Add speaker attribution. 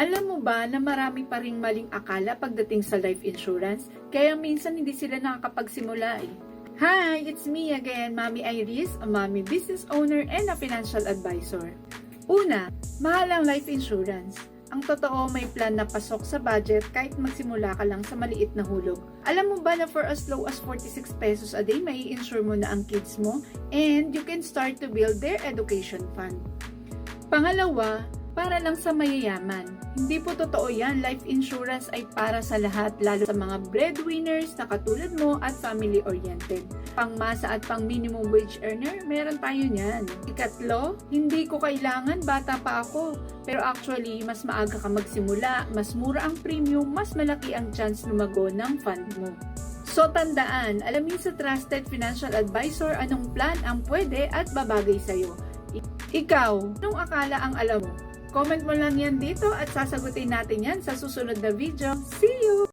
Speaker 1: Alam mo ba na marami pa ring maling akala pagdating sa life insurance? Kaya minsan hindi sila nakakapagsimula eh. Hi, it's me again, Mami Iris, a mommy business owner and a financial advisor. Una, mahal ang life insurance. Ang totoo, may plan na pasok sa budget kahit magsimula ka lang sa maliit na hulog. Alam mo ba na for as low as 46 pesos a day, may insure mo na ang kids mo and you can start to build their education fund. Pangalawa, para lang sa mayayaman. Hindi po totoo yan, life insurance ay para sa lahat, lalo sa mga breadwinners na katulad mo at family-oriented. Pangmasa at pang minimum wage earner, meron tayo niyan. Ikatlo, hindi ko kailangan, bata pa ako. Pero actually, mas maaga ka magsimula, mas mura ang premium, mas malaki ang chance lumago ng fund mo. So tandaan, alamin sa trusted financial advisor anong plan ang pwede at babagay sa'yo. Ikaw, anong akala ang alam mo? Comment mo lang yan dito at sasagutin natin yan sa susunod na video. See you!